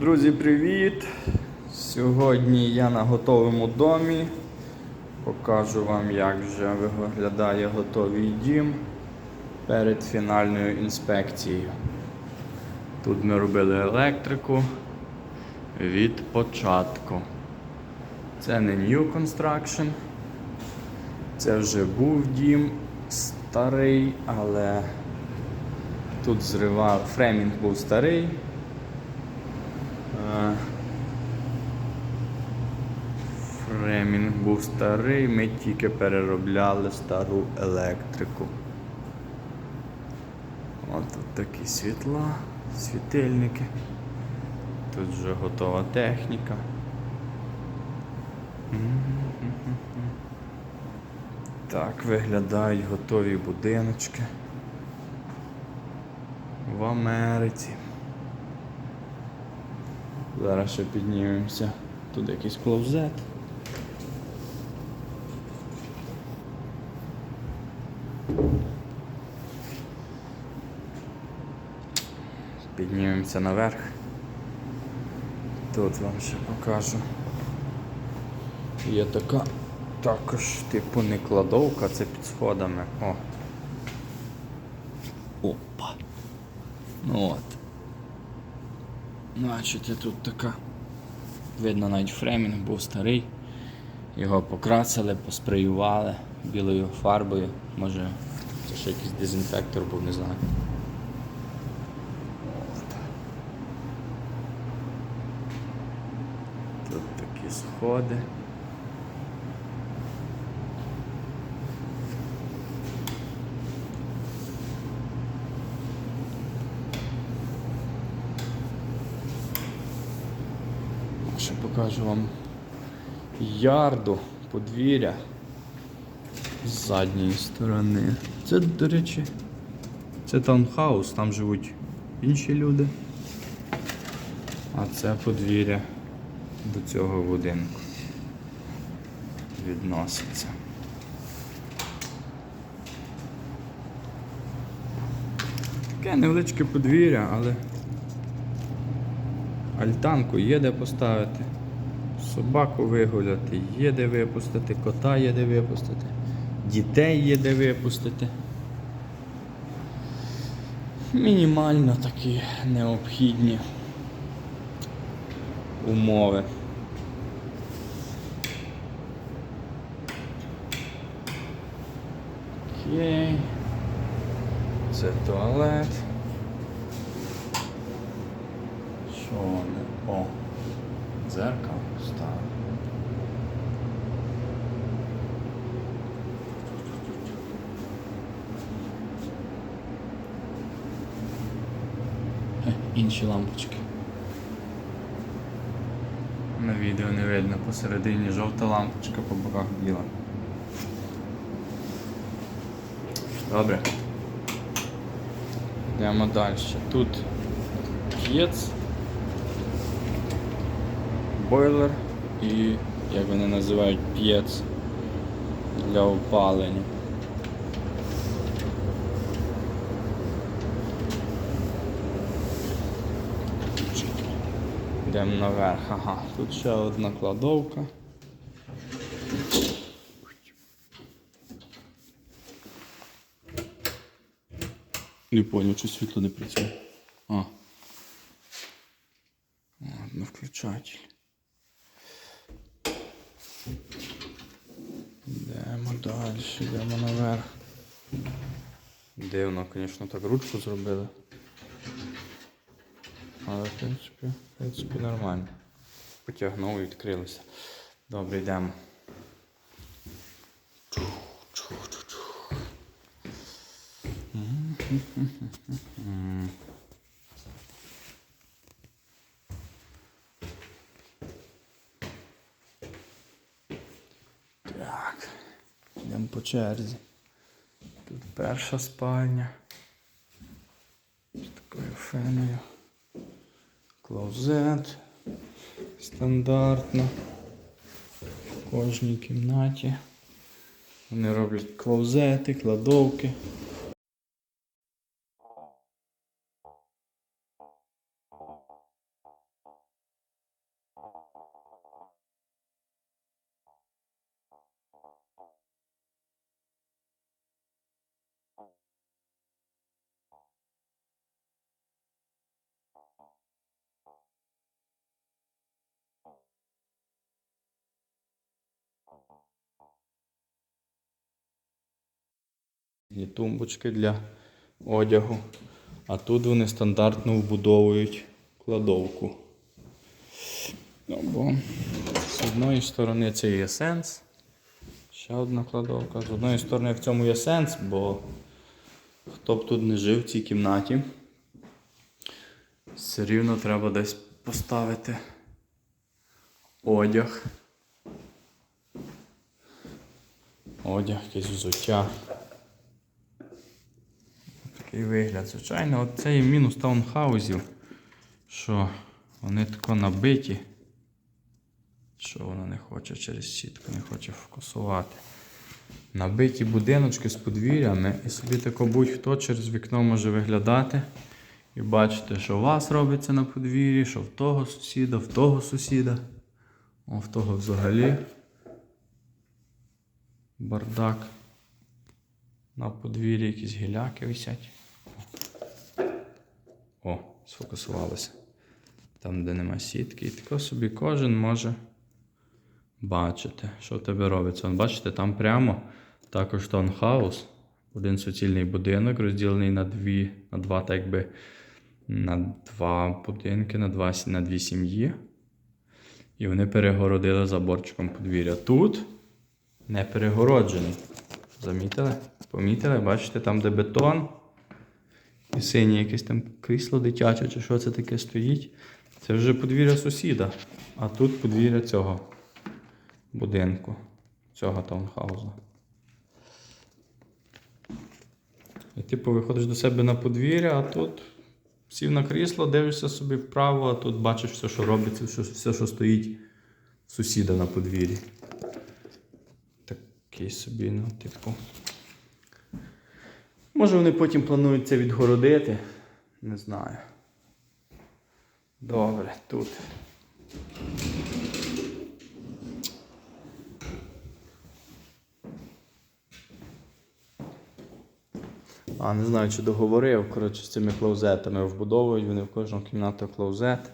Друзі, привіт! Сьогодні я на готовому домі. Покажу вам, як вже виглядає готовий дім перед фінальною інспекцією. Тут ми робили електрику від початку. Це не New Construction. Це вже був дім старий, але тут зривав фремінг був старий. Фремінг був старий, ми тільки переробляли стару електрику. От тут такі світла, світильники. Тут вже готова техніка. Так виглядають готові будиночки в Америці. Зараз ще піднімемося. Тут якийсь клоузет. Піднімемося наверх. Тут вам ще покажу. Є така також, типу, не кладовка, це під сходами. О. Опа. Ну от. Бачите, тут така. Видно, навіть фремінг був старий. Його покрасили, поспреювали білою фарбою. Може це ще якийсь дезінфектор був, не знаю. Тут такі сходи. Ще покажу вам ярду, подвір'я з задньої сторони. Це, до речі, це таунхаус, там живуть інші люди. А це подвір'я до цього будинку відноситься. Таке невеличке подвір'я, але Альтанку є де поставити, собаку вигуляти, є де випустити, кота є де випустити, дітей є де випустити. Мінімально такі необхідні умови. Окей. Це туалет. Що вони? О, дзеркало ставили. Хе, Інші лампочки. На відео не видно посередині жовта лампочка, по боках біла. Добре. Йдемо далі. Тут п'єц бойлер і, як вони називають, п'єц для опалення. Йдемо наверх, ага, тут ще одна кладовка. Не понял, чи світло не працює. А. Ладно, включатель. Йдемо йдемо наверх. Дивно, звісно, так ручку зробили. Але в принципі, в принципі нормально. Потягнув і відкрилося. Добре, йдемо. Так, йдемо по черзі. Тут перша спальня. З такою феною. Клозет. Стандартно. В кожній кімнаті. Вони роблять клозети, кладовки. Є тумбочки для одягу. А тут вони стандартно вбудовують кладовку. Ну, бо з одної сторони це є сенс. Ще одна кладовка. З одної сторони в цьому є сенс, бо хто б тут не жив в цій кімнаті, все рівно треба десь поставити одяг. Одяг, якесь взуття. Такий вигляд. Звичайно, от це мінус таунхаузів, що вони тако набиті, що воно не хоче через сітку, не хоче фокусувати. Набиті будиночки з подвір'ями, і собі тако будь-хто через вікно може виглядати і бачити, що у вас робиться на подвір'ї, що в того сусіда, в того сусіда, о, в того взагалі. Бардак. На подвір'ї якісь гіляки висять. О, сфокусувалося. Там, де нема сітки. І тако собі кожен може бачити, що в тебе робиться. Вон, бачите, там прямо також таунхаус. Один суцільний будинок, розділений на дві, на два, так якби, на два будинки, на, два, на дві сім'ї. І вони перегородили заборчиком подвір'я. Тут не перегороджений. Замітили? Помітили? Бачите, там, де бетон. І синє якесь там крісло дитяче, чи що це таке стоїть. Це вже подвір'я сусіда. А тут подвір'я цього будинку, цього таунхаузу. І типу виходиш до себе на подвір'я, а тут сів на крісло, дивишся собі вправо, а тут бачиш все, що робиться, все, все що стоїть сусіда на подвір'ї. Такий собі, ну, типу. Може вони потім планують це відгородити. Не знаю. Добре, тут. А, не знаю, чи договорив. Коротше, з цими клоузетами вбудовують, вони в кожну кімнату клоузет.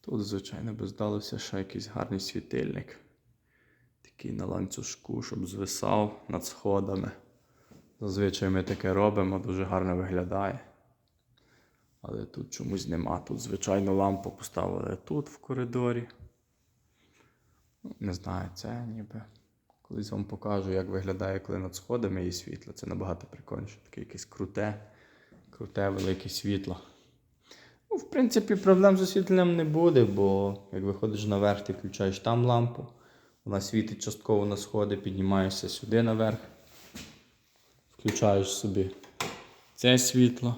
Тут, звичайно, би здалося ще якийсь гарний світильник. Такий на ланцюжку, щоб звисав над сходами. Зазвичай ми таке робимо, дуже гарно виглядає. Але тут чомусь нема. Тут, звичайно, лампу поставили тут в коридорі. Ну, Не знаю, це ніби. Колись вам покажу, як виглядає, коли над сходами є світло. Це набагато прикольніше. Таке якесь круте, круте, велике світло. Ну, в принципі, проблем з освітленням не буде, бо як виходиш наверх, ти включаєш там лампу, вона світить частково на сходи, піднімаєшся сюди наверх, включаєш собі це світло.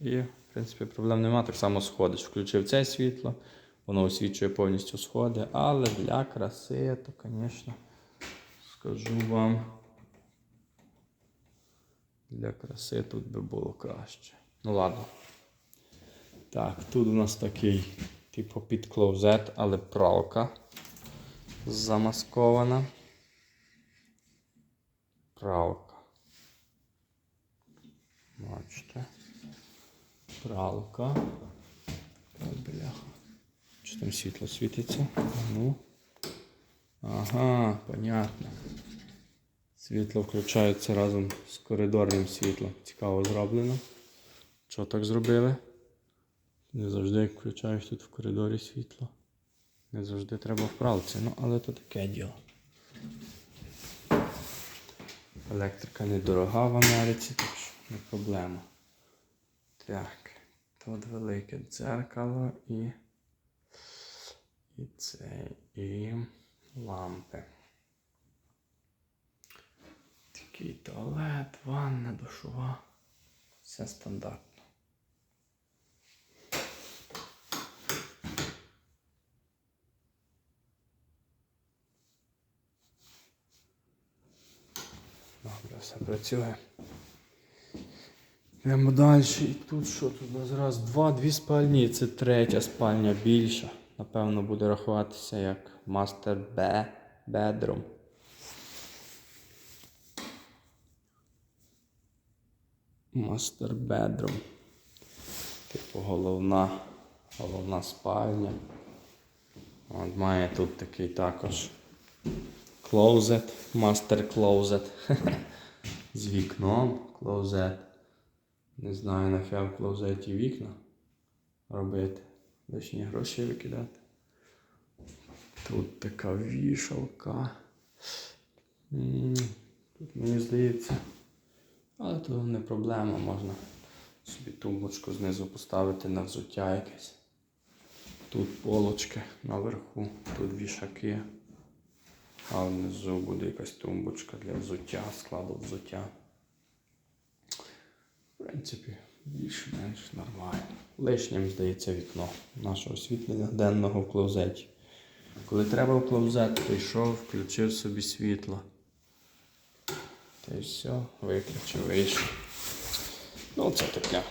І, в принципі, проблем нема. Так само сходиш. Включив це світло, воно освічує повністю сходи, але для краси, то, звісно, скажу вам, для краси тут би було краще. Ну ладно. Так, тут у нас такий, типу, під клоузет, але пралка замаскована. Пралка. Бачите. Пралка. Бляха. Чи там світло світиться? Ну. Ага, понятно. Світло включається разом з коридорним світлом. Цікаво зроблено. Що так зробили? Не завжди включаєш тут в коридорі світло. Не завжди треба в пралці, ну але то таке діло. Електрика недорога в Америці, так що не проблема. Так, тут велике дзеркало і. І це, і лампи. Такий туалет, ванна, душова. Все стандартно. Добре, все працює. Йдемо далі. І тут що тут у нас раз, два, дві спальні. Це третя спальня більша. Напевно, буде рахуватися як мастер Б bedroom. Мастер bedroom. Типу головна, головна спальня. От має тут такий також Closet, Master Closet. З вікном клоузет. Не знаю, нафіга в клоузеті вікна робити. Лишні гроші викидати. Тут така вішалка. Тут мені здається. Але то не проблема, можна собі тумбочку знизу поставити на взуття якесь. Тут полочки наверху, тут вішаки. А внизу буде якась тумбочка для взуття, складу взуття. В принципі, більш-менш нормально. Лишнім здається вікно нашого освітлення денного в клозеті. Коли треба в клозет, прийшов, включив собі світло. Та й все, виключив, вийшов. Ну, це таке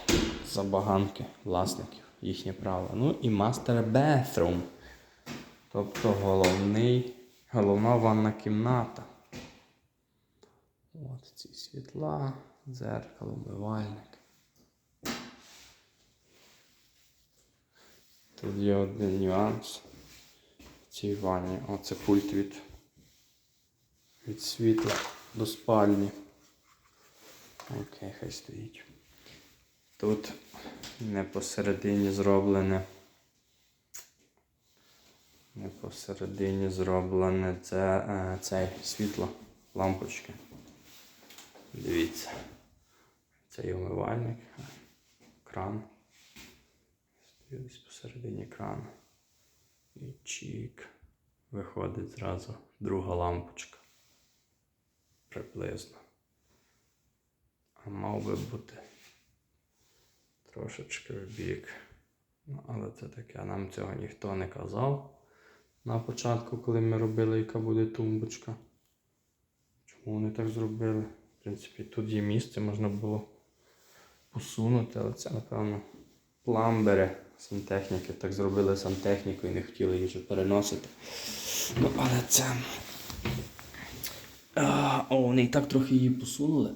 забаганки власників, їхнє право. Ну і master bathroom. Тобто головний, головна ванна кімната. От ці світла, дзеркало, умивальник. Тут є один нюанс в цій ванні. Оце пульт від, від світла до спальні. Окей, хай стоїть. Тут не посередині зроблене. Не посередині зроблене це, е, цей світло, лампочки. Дивіться. Це є умивальник, кран. Десь посередині крану. І чік. Виходить зразу друга лампочка. Приблизно. А мав би бути трошечки в бік. Ну, але це таке, нам цього ніхто не казав на початку, коли ми робили, яка буде тумбочка. Чому вони так зробили? В принципі, тут є місце, можна було посунути, але це, напевно, пламбери сантехніки. Так зробили сантехніку і не хотіли її вже переносити. Ну, але це. А, о, вони і так трохи її посунули.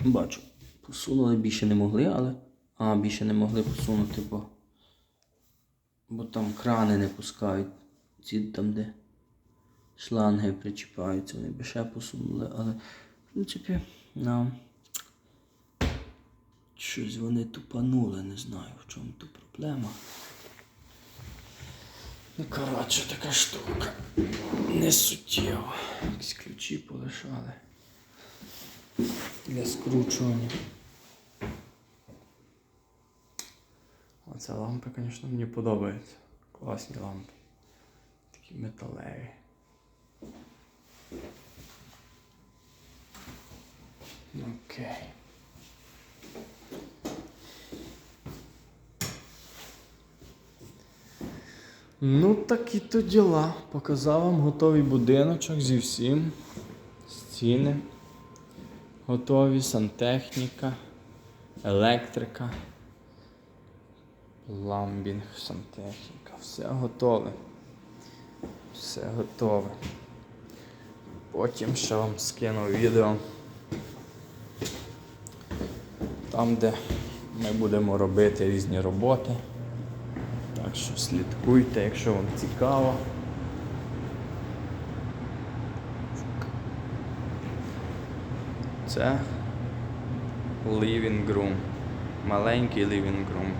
Бачу. Посунули більше не могли, але. А, більше не могли посунути, бо. Бо там крани не пускають. Ці там, де шланги причіпаються, вони би ще посунули, але в принципі, нам щось вони тупанули, не знаю в чому тут проблема. Ну, коротше, така штука. Не суттєво. Якісь ключі полишали. Для скручування. Оця лампа, звісно, мені подобається. Класні лампи. Такі металеві. Окей. Ну, такі то діла. Показав вам готовий будиночок зі всім. Стіни. Готові, сантехніка, електрика. Ламбінг, сантехніка. Все готове. Все готове. Потім ще вам скину відео. Там, де ми будемо робити різні роботи. Так що слідкуйте, якщо вам цікаво. Це living room. Маленький living room.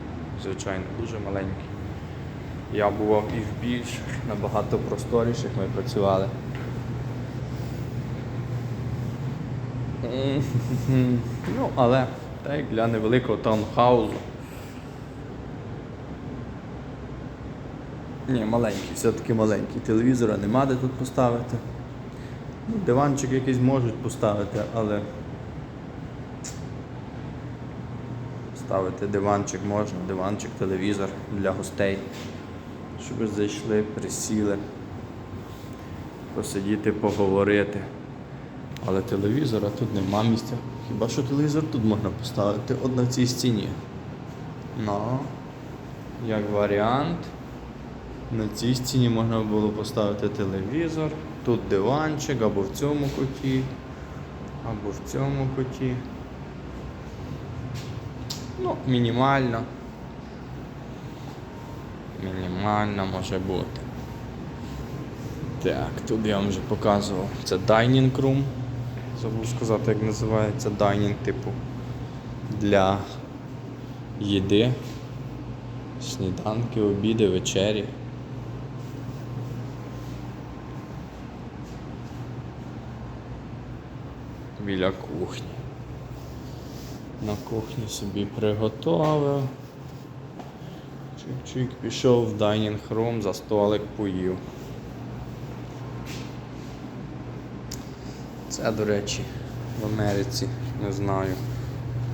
Звичайно, дуже маленький. Я бував і в більш набагато просторіших ми працювали. Ну, але так для невеликого таунхаузу. Ні, маленький, все-таки маленький. Телевізора нема де тут поставити. Ну, диванчик якийсь можуть поставити, але ставити диванчик можна, диванчик, телевізор для гостей. Щоб зайшли, присіли, посидіти, поговорити. Але телевізора тут нема місця. Хіба що телевізор тут можна поставити от на цій стіні. Ну, як варіант, на цій стіні можна було поставити телевізор, тут диванчик або в цьому куті, або в цьому куті. Ну, мінімально. Мінімально може бути. Так, тут я вам вже показував. Це dining room. Забув сказати, як називається dining, типу для їди, сніданки, обіди, вечері. Біля кухні. На кухні собі приготував. Чик-чик, пішов в дайнінг рум, за столик поїв. Це, до речі, в Америці, не знаю,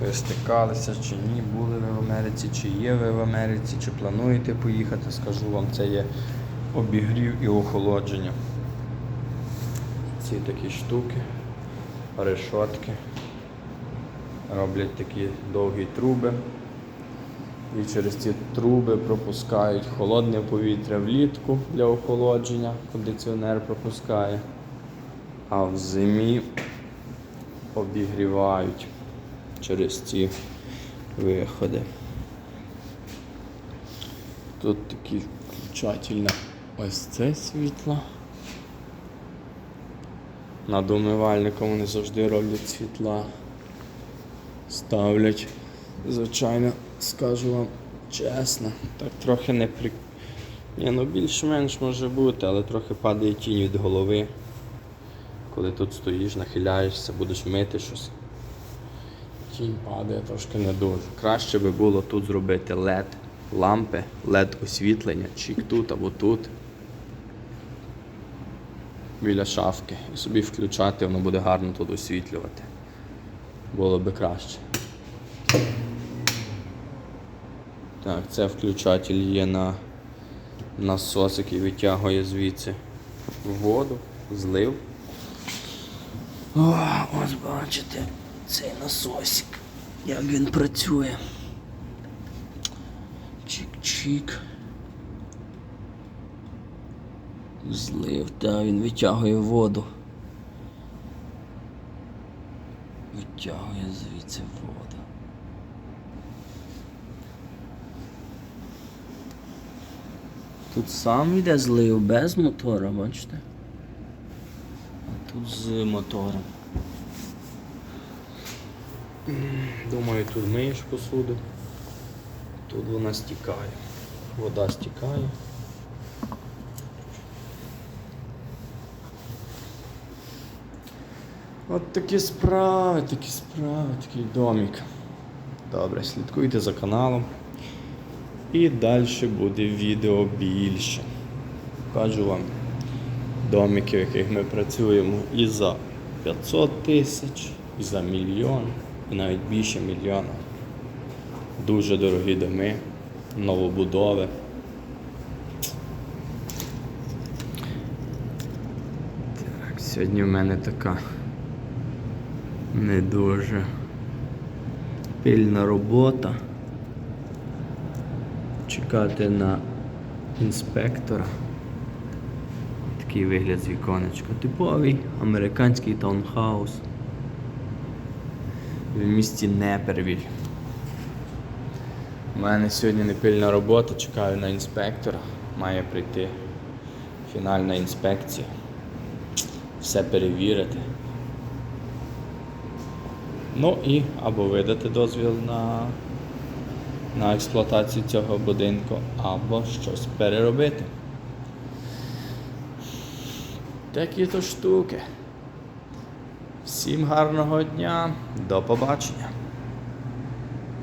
ви чи ні, були ви в Америці, чи є ви в Америці, чи плануєте поїхати, скажу вам, це є обігрів і охолодження. Ці такі штуки, решотки. Роблять такі довгі труби. І через ці труби пропускають холодне повітря влітку для охолодження, кондиціонер пропускає, а в зимі обігрівають через ці виходи. Тут такі включатель на ось це світло. Над умивальником вони завжди роблять світла. Ставлять. Звичайно, скажу вам чесно, так трохи не при. Ні, ну більш-менш може бути, але трохи падає тінь від голови. Коли тут стоїш, нахиляєшся, будеш мити щось. Тінь падає трошки не дуже. Краще би було тут зробити LED лампи, LED освітлення, чик тут або тут. Біля шафки. І собі включати, воно буде гарно тут освітлювати. Було би краще. Так, це включатель є на насос, який витягує звідси воду, злив. О, ось бачите, цей насосик, як він працює. Чик-чик. Злив, та він витягує воду. Витягує звідси воду. Тут сам йде злив без мотора, бачите? А тут з мотором. Думаю, тут миєш посуду. Тут вона стікає. Вода стікає. От такі справи, такі справи, такий домик. Добре, слідкуйте за каналом. І далі буде відео більше. Кажу вам домики, в яких ми працюємо і за 500 тисяч, і за мільйон, і навіть більше мільйона. Дуже дорогі доми, новобудови. Так, сьогодні в мене така не дуже пильна робота. Чекати на інспектора. Такий вигляд з віконечка. Типовий американський таунхаус в місті Непервіль. У мене сьогодні непильна робота, чекаю на інспектора. Має прийти фінальна інспекція. Все перевірити. Ну і або видати дозвіл на, на експлуатацію цього будинку, або щось переробити. Такі то штуки. Всім гарного дня, до побачення.